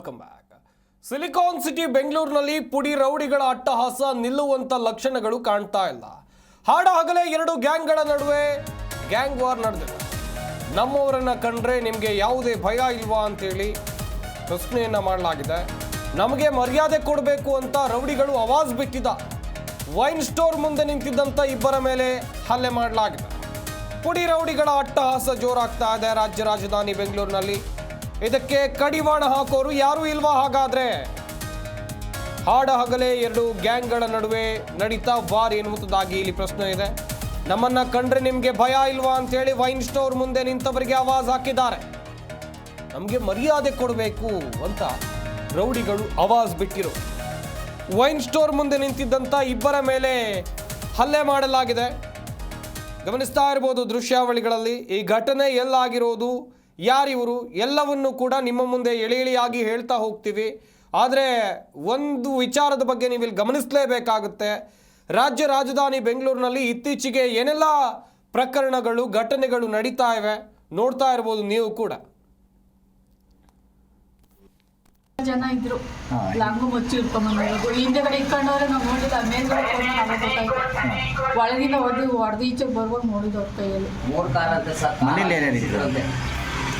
Welcome back silicon city ಬೆಂಗಳೂರಿನಲ್ಲಿ ಪುಡಿ ರೌಡಿಗಳ ಅಟ್ಟಹಾಸ ನಿಲ್ಲುವಂತ ಲಕ್ಷಣಗಳು ಕಾಣ್ತಾ ಇಲ್ಲ. ಹಾಡ ಹಗಲೇ ಎರಡು ಗ್ಯಾಂಗ್ಗಳ ನಡುವೆ ಗ್ಯಾಂಗ್ ವಾರ್ ನಡೆದಿದೆ. ನಮ್ಮವರನ್ನ ಕಂಡ್ರೆ ನಿಮಗೆ ಯಾವುದೇ ಭಯ ಇಲ್ವಾ ಅಂತೇಳಿ ಪ್ರಶ್ನೆಯನ್ನ ಮಾಡಲಾಗಿದೆ. ನಮಗೆ ಮರ್ಯಾದೆ ಕೊಡಬೇಕು ಅಂತ ರೌಡಿಗಳು ಅವಾಜ್ ಬಿಟ್ಟಿದ್ದ. ವೈನ್ ಸ್ಟೋರ್ ಮುಂದೆ ನಿಂತಿದ್ದಂಥ ಇಬ್ಬರ ಮೇಲೆ ಹಲ್ಲೆ ಮಾಡಲಾಗಿದೆ. ಪುಡಿ ರೌಡಿಗಳ ಅಟ್ಟಹಾಸ ಜೋರಾಗ್ತಾ ಇದೆ ರಾಜ್ಯ ರಾಜಧಾನಿ ಬೆಂಗಳೂರಿನಲ್ಲಿ ಇದಕ್ಕೆ ಕಡಿವಾಣ ಹಾಕೋರು ಯಾರೂ ಇಲ್ವಾ ಹಾಗಾದ್ರೆ? ಹಾಡ ಹಗಲೇ ಎರಡು ಗ್ಯಾಂಗ್ಗಳ ನಡುವೆ ನಡೀತಾ ವಾರ್ ಎನ್ನುವುದಾಗಿ ಇಲ್ಲಿ ಪ್ರಶ್ನೆ ಇದೆ. ನಮ್ಮನ್ನ ಕಂಡ್ರೆ ನಿಮ್ಗೆ ಭಯ ಇಲ್ವಾ ಅಂತೇಳಿ ವೈನ್ ಸ್ಟೋರ್ ಮುಂದೆ ನಿಂತವರಿಗೆ ಆವಾಜ್ ಹಾಕಿದ್ದಾರೆ. ನಮಗೆ ಮರ್ಯಾದೆ ಕೊಡಬೇಕು ಅಂತ ರೌಡಿಗಳು ಆವಾಜ್ ಬಿಟ್ಟಿರು. ವೈನ್ ಸ್ಟೋರ್ ಮುಂದೆ ನಿಂತಿದ್ದಂಥ ಇಬ್ಬರ ಮೇಲೆ ಹಲ್ಲೆ ಮಾಡಲಾಗಿದೆ. ಗಮನಿಸ್ತಾ ಇರ್ಬೋದು ದೃಶ್ಯಾವಳಿಗಳಲ್ಲಿ ಈ ಘಟನೆ ಎಲ್ಲಾಗಿರೋದು ಯಾರಿವರು? ಎಲ್ಲವನ್ನು ಕೂಡ ನಿಮ್ಮ ಮುಂದೆ ಎಳಿ ಎಳೆಯಾಗಿ ಹೇಳ್ತಾ ಹೋಗ್ತೀವಿ. ಆದರೆ ಒಂದು ವಿಚಾರದ ಬಗ್ಗೆ ನೀವು ಇಲ್ಲಿ ಗಮನಿಸಲೇಬೇಕಾಗುತ್ತೆ. ರಾಜ್ಯ ರಾಜಧಾನಿ ಬೆಂಗಳೂರಿನಲ್ಲಿ ಇತ್ತೀಚೆಗೆ ಏನೆಲ್ಲ ಪ್ರಕರಣಗಳು ಘಟನೆಗಳು ನಡೀತಾ ಇವೆ ನೋಡ್ತಾ ಇರ್ಬೋದು ನೀವು ಕೂಡ. ಜನ ಇದ್ರು. ಲಾಂಗು ಮುಚ್ಚಿ ಇಟ್ಕೊಂಡ್ಬಂದ್ರು ಹಿಂದೆಗಡೆ ಇಟ್ಕೊಂಡವ್ರೆ ನಾವು ನೋಡಿಲ್ಲ. ಮೇಲ್ಗಡೆ ಒಳಗಿಂದ ಹೊಡೆದು ಹೊಡೆದು ಈಚೆಗೆ ಬರ್ಬೋದು ನೋಡಿದ್ದು ಅವ್ರ ಕೈಯಲ್ಲಿ.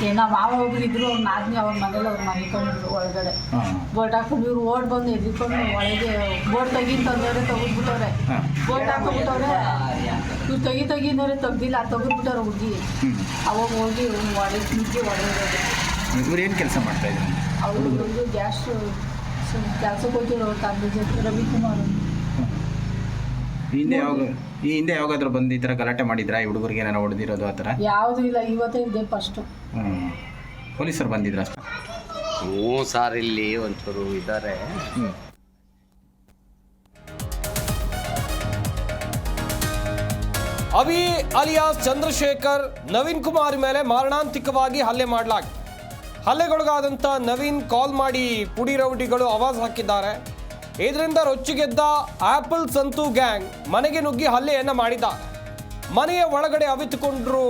ಏನೋ ಮಾವ ಒಬ್ರು ಇದ್ರು ಅವ್ರ ನಾದ್ನಿ ಅವ್ರ ಮನೇಲಿ ಅವ್ರು ಮಲ್ಕೊಂಡಿದ್ರು ಒಳಗಡೆ. ಬೋಟ್ ಹಾಕೊಂಡು ಇವ್ರು ಓಡ್ ಬಂದು ಎದ್ಕೊಂಡು ಒಳಗೆ ಬೋಟ್ ತೆಗಿಂತಂದವ್ರೆ ತೆಗೆದ್ಬಿಟ್ಟವ್ರೆ. ಬೋಟ್ ಹಾಕೊಂಡ್ಬಿಟ್ಟವ್ರೆ ಇವ್ರು ತೆಗಿ ತೆಗಿದವ್ರೆ ತೆಗ್ದಿಲ್ಲ ತೆಗೆದ್ಬಿಟ್ಟವ್ರೆ ಹುಡುಗಿ. ಅವಾಗ ಹೋಗಿ ಒಳಗೆ ನುಗ್ಗಿ ಒಳಗೆ ಇವ್ರು ಏನು ಕೆಲಸ ಮಾಡ್ತಾ ಇದ್ರು? ಅವ್ರು ಗ್ಯಾಸ್ ಕೆಲಸಕ್ಕೆ ಹೋಗಿರೋ ತಂದೆ ಜೊತೆ ರವಿಕುಮಾರ್. ಹಿಂದೆ ಯಾವಾಗ ಈ ಹಿಂದೆ ಯಾವಾಗಾದ್ರೂ ಬಂದು ಈ ಥರ ಗಲಾಟೆ ಮಾಡಿದ್ರಾ? ಈ ಹುಡುಗರಿಗೆ ಏನಾರ ಹೊಡೆದಿರೋದು ಆ ಥರ? ಯಾವುದು ಇಲ್ಲ ಇವತ್ತೇ ಇದೆ ಫಸ್ಟು ಹ್ಞೂ ಪೊಲೀಸರು ಬಂದಿದ್ರ? ಓ ಹ್ಞೂ ಸರ್ ಇಲ್ಲಿ ಒಂಚೂರು ಇದ್ದಾರೆ ಅವಿ ಅಲಿಯಾಸ್ ಚಂದ್ರಶೇಖರ್ ನವೀನ್ ಕುಮಾರ್ ಮೇಲೆ ಮಾರಣಾಂತಿಕವಾಗಿ ಹಲ್ಲೆ ಮಾಡಲಾಗಿದೆ ಹಲ್ಲೆಗೊಳಗಾದಂಥ ನವೀನ್ ಕಾಲ್ ಮಾಡಿ ಪುಡಿ ರೌಡಿಗಳು ಆವಾಜ್ ಹಾಕಿದ್ದಾರೆ. ಇದರಿಂದ ರೊಚ್ಚಿಗೆದ್ದ ಆಪಲ್ ಸಂತು ಗ್ಯಾಂಗ್ ಮನೆಗೆ ನುಗ್ಗಿ ಹಲ್ಲೆಯನ್ನ ಮಾಡಿದ. ಮನೆಯ ಒಳಗಡೆ ಅವಿತುಕೊಂಡ್ರು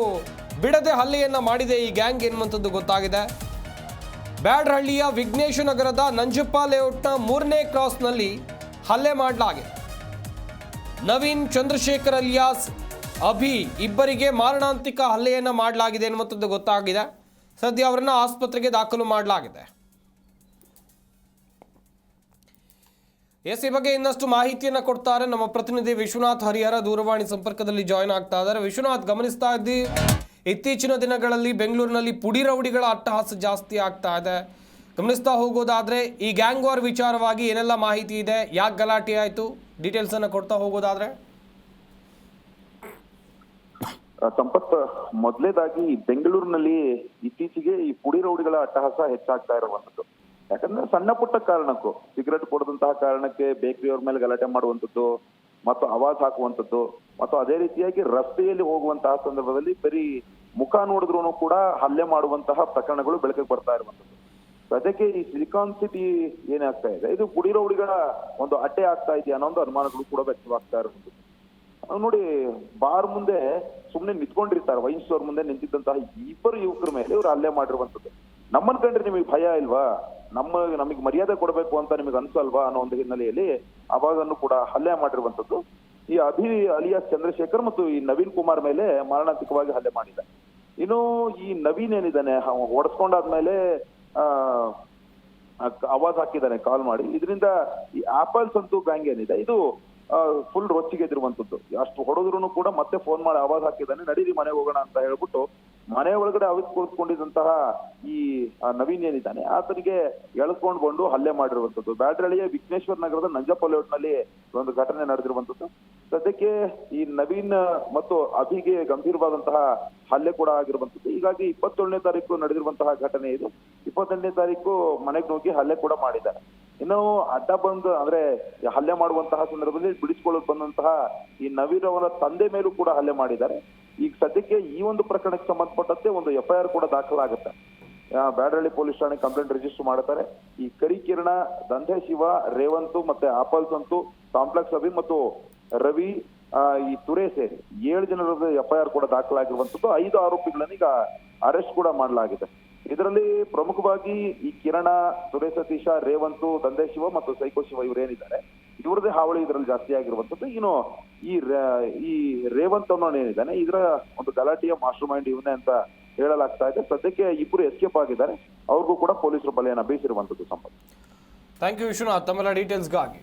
ಬಿಡದೆ ಹಲ್ಲೆಯನ್ನ ಮಾಡಿದೆ ಈ ಗ್ಯಾಂಗ್ ಎನ್ನುವಂಥದ್ದು ಗೊತ್ತಾಗಿದೆ. ಬ್ಯಾಡ್ರಹಳ್ಳಿಯ ವಿಘ್ನೇಶ ನಗರದ ನಂಜಪ್ಪ ಲೇಔಟ್ನ ಮೂರನೇ ಕ್ರಾಸ್ನಲ್ಲಿ ಹಲ್ಲೆ ಮಾಡಲಾಗಿದೆ ನವೀನ್ ಚಂದ್ರಶೇಖರ್ ಅಲಿಯಾಸ್ ಅಭಿ ಇಬ್ಬರಿಗೆ ಮಾರಣಾಂತಿಕ ಹಲ್ಲೆಯನ್ನು ಮಾಡಲಾಗಿದೆ ಎನ್ನುವಂಥದ್ದು ಗೊತ್ತಾಗಿದೆ. ಸದ್ಯ ಅವರನ್ನು ಆಸ್ಪತ್ರೆಗೆ ದಾಖಲು ಮಾಡಲಾಗಿದೆ. ಎಸ್ ಈ ಬಗ್ಗೆ ಇನ್ನಷ್ಟು ಮಾಹಿತಿಯನ್ನು ಕೊಡ್ತಾರೆ ನಮ್ಮ ಪ್ರತಿನಿಧಿ ವಿಶ್ವನಾಥ್ ಹರಿಹರ ದೂರವಾಣಿ ಸಂಪರ್ಕದಲ್ಲಿ ಜಾಯ್ನ್ ಆಗ್ತಾ ಇದ್ದಾರೆ. ವಿಶ್ವನಾಥ್, ಗಮನಿಸ್ತಾ ಇದ್ದಿ, ಇತ್ತೀಚಿನ ದಿನಗಳಲ್ಲಿ ಬೆಂಗಳೂರಿನಲ್ಲಿ ಪುಡಿ ರೌಡಿಗಳ ಅಟ್ಟಹಾಸ ಜಾಸ್ತಿ ಆಗ್ತಾ ಇದೆ. ಗಮನಿಸ್ತಾ ಹೋಗೋದಾದ್ರೆ, ಈ ಗ್ಯಾಂಗ್ ವಾರ್ ವಿಚಾರವಾಗಿ ಏನೆಲ್ಲ ಮಾಹಿತಿ ಇದೆ, ಯಾಕೆ ಗಲಾಟೆ ಆಯಿತು? ಡೀಟೇಲ್ಸ್ ಅನ್ನು ಕೊಡ್ತಾ ಹೋಗೋದಾದ್ರೆ. ಸಂಪತ್, ಮೊದಲೇದಾಗಿ ಬೆಂಗಳೂರಿನಲ್ಲಿ ಇತ್ತೀಚೆಗೆ ಈ ಪುಡಿ ರೌಡಿಗಳ ಅಟ್ಟಹಾಸ ಹೆಚ್ಚಾಗ್ತಾ ಇರುವಂತದ್ದು ಯಾಕಂದ್ರೆ ಸಣ್ಣ ಪುಟ್ಟ ಕಾರಣಕ್ಕೂ ಸಿಗರೆಟ್ ಕೊಡದಂತಹ ಕಾರಣಕ್ಕೆ ಬೇಕರಿಯವ್ರ ಮೇಲೆ ಗಲಾಟೆ ಮಾಡುವಂಥದ್ದು, ಮತ್ತು ಅವಾಜ್ ಹಾಕುವಂಥದ್ದು, ಮತ್ತು ಅದೇ ರೀತಿಯಾಗಿ ರಸ್ತೆಯಲ್ಲಿ ಹೋಗುವಂತಹ ಸಂದರ್ಭದಲ್ಲಿ ಬರೀ ಮುಖ ನೋಡಿದ್ರು ಕೂಡ ಹಲ್ಲೆ ಮಾಡುವಂತಹ ಪ್ರಕರಣಗಳು ಬೆಳಕಿಗೆ ಬರ್ತಾ ಇರುವಂತದ್ದು ಅದಕ್ಕೆ ಈ ಸಿಲಿಕಾನ್ ಸಿಟಿ ಏನಾಗ್ತಾ ಇದೆ? ಇದು ಪುಡಿ ಹುಡುಗರ ಒಂದು ಅಡ್ಡೆ ಆಗ್ತಾ ಇದೆಯಾ ಅನ್ನೋ ಒಂದು ಅನುಮಾನಗಳು ಕೂಡ ವ್ಯಕ್ತವಾಗ್ತಾ ಇರುವಂಥದ್ದು. ನೋಡಿ, ಬಾರ್ ಮುಂದೆ ಸುಮ್ಮನೆ ನಿಂತ್ಕೊಂಡಿರ್ತಾರೆ ವೈನ್ ಮುಂದೆ ನಿಂತಿದ್ದಂತಹ ಇಬ್ಬರು ಯುವಕರ ಮೇಲೆ ಇವರು ಹಲ್ಲೆ ಮಾಡಿರುವಂತದ್ದು ನಮ್ಮನ್ ಕಂಡ್ರೆ ನಿಮಗೆ ಭಯ ಇಲ್ವಾ? ನಮ್ಮ ನಮಗೆ ಮರ್ಯಾದೆ ಕೊಡಬೇಕು ಅಂತ ನಿಮಗೆ ಅನ್ಸಲ್ವಾ ಅನ್ನೋ ಒಂದು ಹಿನ್ನೆಲೆಯಲ್ಲಿ ಅವಾಗನ್ನು ಕೂಡ ಹಲ್ಲೆ ಮಾಡಿರುವಂತದ್ದು ಈ ಅಭಿ ಅಲಿಯಾಸ್ ಚಂದ್ರಶೇಖರ್ ಮತ್ತು ಈ ನವೀನ್ ಕುಮಾರ್ ಮೇಲೆ ಮಾರಣಾಂತಿಕವಾಗಿ ಹಲ್ಲೆ ಮಾಡಿದ ಇನ್ನು ಈ ನವೀನ್ ಏನಿದ್ದಾನೆ ಹೊಡೆಸ್ಕೊಂಡಾದ್ಮೇಲೆ ಆ ಆವಾಜ್ ಹಾಕಿದ್ದಾನೆ ಕಾಲ್ ಮಾಡಿ. ಇದರಿಂದ ಈ ಆಪಲ್ಸ್ ಅಂತೂ ಗ್ಯಾಂಗ್ ಏನಿದೆ, ಇದು ಫುಲ್ ರೊಚ್ಚಿಗೆದಿರುವಂತದ್ದು ಅಷ್ಟು ಹೊಡೆದ್ರು ಕೂಡ ಮತ್ತೆ ಫೋನ್ ಮಾಡಿ ಆವಾಜ್ ಹಾಕಿದ್ದಾನೆ, ನಡೀರಿ ಮನೆಗೆ ಹೋಗೋಣ ಅಂತ ಹೇಳ್ಬಿಟ್ಟು ಮನೆ ಒಳಗಡೆ ಅವಿಸ್ಕೊಳ್ಕೊಂಡಿದ್ದಂತಹ ಈ ನವೀನ್ ಏನಿದ್ದಾನೆ, ಆತನಿಗೆ ಎಳ್ಕೊಂಡು ಬಂದು ಹಲ್ಲೆ ಮಾಡಿರುವಂತದ್ದು ಬ್ಯಾಟ್ರಳಿಯ ವಿಘ್ನೇಶ್ವರ ನಗರದ ನಂಜಪ್ಪ ಲೇಔಟ್ನಲ್ಲಿ ಒಂದು ಘಟನೆ ನಡೆದಿರುವಂತದ್ದು ಸದ್ಯಕ್ಕೆ ಈ ನವೀನ್ ಮತ್ತು ಅಭಿಗೆ ಗಂಭೀರವಾದಂತಹ ಹಲ್ಲೆ ಕೂಡ ಆಗಿರುವಂತದ್ದು ಹೀಗಾಗಿ ಇಪ್ಪತ್ತೇಳನೇ ತಾರೀಕು ನಡೆದಿರುವಂತಹ ಘಟನೆ ಇದು. ಇಪ್ಪತ್ತೆಂಟನೇ ತಾರೀಕು ಮನೆಗೆ ನುಗ್ಗಿ ಹಲ್ಲೆ ಕೂಡ ಮಾಡಿದ್ದಾರೆ. ಇನ್ನು ಅಡ್ಡ ಬಂದು ಅಂದ್ರೆ ಹಲ್ಲೆ ಮಾಡುವಂತಹ ಸಂದರ್ಭದಲ್ಲಿ ಬಿಡಿಸ್ಕೊಳ್ಳೋಕೆ ಬಂದಂತಹ ಈ ನವೀನ್ ಅವರ ತಂದೆ ಮೇಲೂ ಕೂಡ ಹಲ್ಲೆ ಮಾಡಿದ್ದಾರೆ. ಈಗ ಸದ್ಯಕ್ಕೆ ಈ ಒಂದು ಪ್ರಕರಣಕ್ಕೆ ಸಂಬಂಧಪಟ್ಟಂತೆ ಒಂದು ಎಫ್ಐಆರ್ ಕೂಡ ದಾಖಲಾಗುತ್ತೆ. ಬ್ಯಾಡಳ್ಳಿ ಪೊಲೀಸ್ ಠಾಣೆ ಕಂಪ್ಲೇಂಟ್ ರಿಜಿಸ್ಟರ್ ಮಾಡ್ತಾರೆ ಈ ಕರಿಕಿರಣ ದಂಧೆ ಶಿವ ರೇವಂತು ಮತ್ತೆ ಆಪಲ್ಸ್ ಅಂತೂ ಕಾಂಪ್ಲೆಕ್ಸ್ ಅಭಿ ಮತ್ತು ರವಿ ಈ ತುರೆ ಸೇರಿ ಏಳು ಜನರ ಎಫ್ಐಆರ್ ಕೂಡ ದಾಖಲಾಗಿರುವಂತದ್ದು ಐದು ಆರೋಪಿಗಳನ್ನು ಈಗ ಅರೆಸ್ಟ್ ಕೂಡ ಮಾಡಲಾಗಿದೆ. ಇದರಲ್ಲಿ ಪ್ರಮುಖವಾಗಿ ಈ ಕಿರಣ ಸುರೇಶ್ ಸತೀಶ, ರೇವಂತು ದಂಧೆ ಶಿವ ಮತ್ತು ಸೈಕೋ ಶಿವ ಇವರೇನಿದ್ದಾರೆ ಇವ್ರದೇ ಹಾವಳಿ ಇದರಲ್ಲಿ ಜಾಸ್ತಿ ಆಗಿರುವಂತದ್ದು ಇನ್ನು ಈ ಈ ರೇವಂತ್ ಅನ್ನೋನ್ ಏನಿದ್ದಾನೆ, ಇದರ ಒಂದು ಗಲಾಟೆಯ ಮಾಸ್ಟರ್ ಮೈಂಡ್ ಇವನೇ ಅಂತ ಹೇಳಲಾಗ್ತಾ ಇದೆ. ಸದ್ಯಕ್ಕೆ ಇಬ್ಬರು ಎಸ್ಕೇಪ್ ಆಗಿದ್ದಾರೆ. ಅವ್ರಿಗೂ ಕೂಡ ಪೊಲೀಸರು ಬಲೆಯನ್ನು ಬೀಸಿರುವಂತದ್ದು ಸಂಬಂಧ. ಥ್ಯಾಂಕ್ ಯು ವಿಶ್ವನಾಥ್ ತಮ್ಮೆಲ್ಲ ಡೀಟೇಲ್ಸ್ಗಾಗಿ